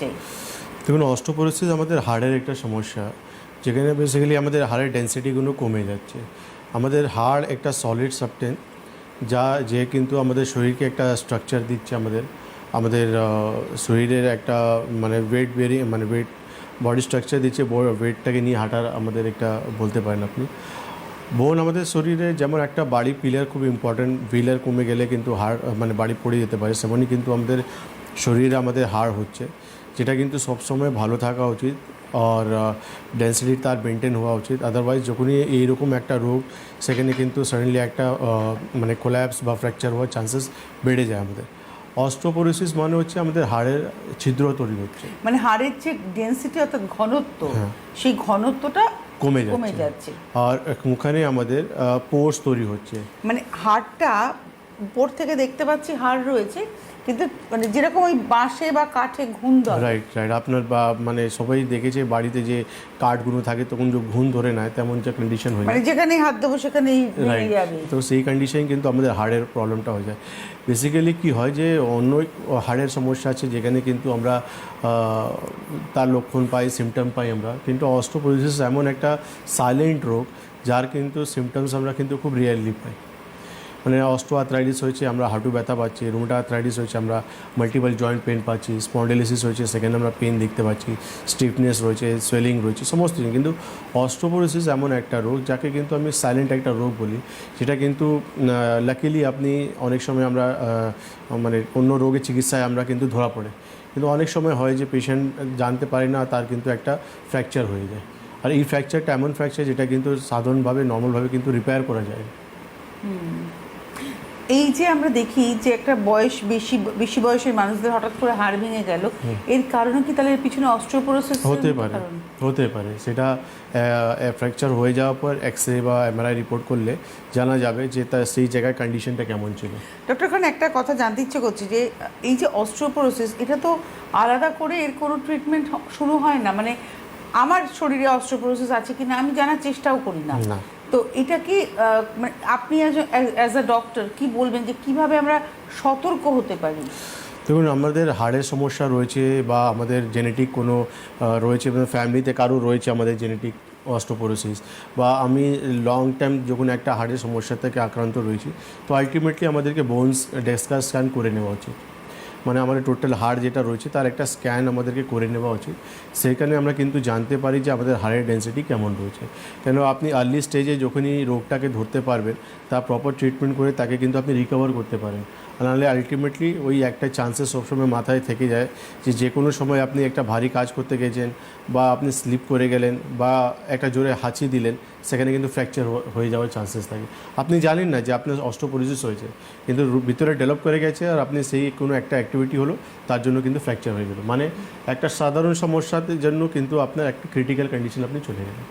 চাই। দেখুন অস্টোপোরোসিস আমাদের হাড়ের একটা সমস্যা, যেখানে বেসিক্যালি আমাদের হাড়ের ডেন্সিটিগুলো কমে যাচ্ছে। আমাদের হাড় একটা সলিড সাবটেন যা যে কিন্তু আমাদের শরীরকে একটা স্ট্রাকচার দিচ্ছে আমাদের। আমাদের শরীরের একটা মানে ওয়েট বেরিয়ে মানে ওয়েট বডি স্ট্রাকচার দিচ্ছে ওয়েটটাকে নিয়ে হাঁটার আমাদের একটা বলতে পারেন আপনি। বোন আমাদের শরীরে যেমন একটা বাড়ি পিলার খুব ইম্পর্ট্যান্ট পিলার কমে গেলে কিন্তু হাড় মানে বাড়ি পড়ে যেতে পারে, সেমনই কিন্তু আমাদের শরীরে আমাদের হাড় হচ্ছে। যেটা কিন্তু সবসময় ভালো থাকা উচিত আর ডেন্সিটি তার মেনটেন হওয়া উচিত। আদারওয়াইজ যখনই এইরকম একটা রোগ সেখানে কিন্তু সাডেনলি একটা মানে কোল্যাপস বা ফ্র্যাকচার হওয়ার চান্সেস বেড়ে যায় আমাদের। অস্ট্রোপোরোসিস মানে হচ্ছে আমাদের হাড়ের ছিদ্র তৈরি হচ্ছে। মানে হাড়ের যে ডেন্সিটি অর্থাৎ ঘনত্ব হ্যাঁ। সেই ঘনত্বটা কমে যাচ্ছে। আর ওখানে আমাদের পোর্স তৈরি হচ্ছে। মানে হাড়টা উপর থেকে দেখতে পাচ্ছি হাড় রয়েছে কিন্তু মানে যেরকম ওই বাঁশে বা কাঠে ঘুম ধরে রাইট রাইট আপনার বা মানে সবাই দেখেছে বাড়িতে যে কাঠগুলো থাকে তখন যে ঘুম ধরে নেয় তেমন যে কন্ডিশন হয়ে মানে যায়। যেখানেই হাত দেবো সেখানেই যাবে। তো সেই কন্ডিশন কিন্তু আমাদের হাড়ের প্রবলেমটা হয়ে যায়। বেসিক্যালি কি হয় যে অন্য হাড়ের সমস্যা আছে যেখানে কিন্তু আমরা তার লক্ষণ পাই সিমটম পাই আমরা। কিন্তু অস্ট্রোপোরোসিস এমন একটা সাইলেন্ট রোগ যার কিন্তু সিমটমস আমরা কিন্তু খুব রিয়েলি পাই। মানে অস্ট্রো আর্থ্রাইটিস হয়েছে, আমরা হাঁটু ব্যথা পাচ্ছি রুমটা আর্থ্রাইটিস হয়েছে, আমরা মাল্টিপল জয়েন্ট পেন পাচ্ছি স্পন্ডেলিসিস হয়েছে সেখানে আমরা পেন দেখতে পাচ্ছি স্টিফনেস রয়েছে সোয়েলিং রয়েছে, সমস্ত কিছু কিন্তু অস্ট্রোপোরোসিস এমন একটা রোগ, যাকে কিন্তু আমি সাইলেন্ট একটা রোগ বলি, সেটা কিন্তু লাকিলি আপনি অনেক সময় আমরা মানে অন্য রোগের চিকিৎসায় আমরা কিন্তু ধরা পড়ে। কিন্তু অনেক সময় হয় যে পেশেন্ট জানতে পারে না, তার কিন্তু একটা ফ্র্যাকচার হয়ে যায়। আর এই ফ্র্যাকচারটা এমন ফ্র্যাকচার যেটা কিন্তু সাধারণভাবে নর্মালভাবে কিন্তু রিপেয়ার করা যায়। এই যে আমরা দেখি যে একটা বয়স বেশি বেশি বয়সের মানুষদের হঠাৎ করে হাড় ভেঙে গেল এর কারণে কি তাহলে এর পিছনে অস্ট্রোপোরোসিস হতে পারে হতে পারে। সেটা ফ্র্যাকচার হয়ে যাওয়ার পর এক্স রে বা এমআরআই রিপোর্ট করলে জানা যাবে যে তার সেই জায়গায় কন্ডিশনটা কেমন ছিল। ডক্টর খান একটা কথা জানতে ইচ্ছে করছি যে এই যে অস্ট্রোপোরোসিস এটা তো আলাদা করে এর কোনো ট্রিটমেন্ট শুরু হয় না। মানে আমার শরীরে অস্ট্রোপোরোসিস আছে কিনা আমি জানার চেষ্টাও করি না। না। তো এটা কি মানে আপনি অ্যাজ আ ডক্টর কি বলবেন যে কীভাবে আমরা সতর্ক হতে পারি? দেখুন, আমাদের হাড়ের সমস্যা রয়েছে বা আমাদের জেনেটিক কোনো রয়েছে ফ্যামিলিতে কারও রয়েছে আমাদের জেনেটিক অস্টোপোরোসিস বা আমি লং টাইম যখন একটা হাড়ের সমস্যা থেকে আক্রান্ত রয়েছি, তো আলটিমেটলি আমাদেরকে বোনস ডেস্কার স্ক্যান করে নেওয়া উচিত। মানে আমাদের টোটাল হাড় যেটা রয়েছে, তার একটা স্ক্যান আমাদেরকে করে নেওয়া উচিত। সেখানে আমরা কিন্তু জানতে পারি যে আমাদের হাড়ের ডেন্সিটি কেমন রয়েছে। কেন আপনি আর্লি স্টেজে যখনই রোগটাকে ধরতে পারবেন, তা প্রপার ট্রিটমেন্ট করে তাকে কিন্তু আপনি রিকভার করতে পারেন। নাহলে আলটিমেটলি ওই একটা চান্সেস সবসময় মাথায় থেকে যায় যে যে কোনো সময় আপনি একটা ভারী কাজ করতে গেছেন বা আপনি স্লিপ করে গেলেন বা একটা জোরে হাঁচি দিলেন সেখানে কিন্তু ফ্র্যাকচার হয়ে যাওয়ার চান্সেস থাকে। আপনি জানেন না যে আপনার অস্ট্রোপোরিসিস হয়েছে, কিন্তু ভিতরে ডেভেলপ করে গেছে আর আপনি সেই কোনো একটা অ্যাক্টিভিটি হলো, তার জন্য কিন্তু ফ্র্যাকচার হয়ে গেল। মানে একটা সাধারণ সমস্যার জন্য কিন্তু আপনার একটা ক্রিটিক্যাল কন্ডিশন আপনি চলে গেলেন।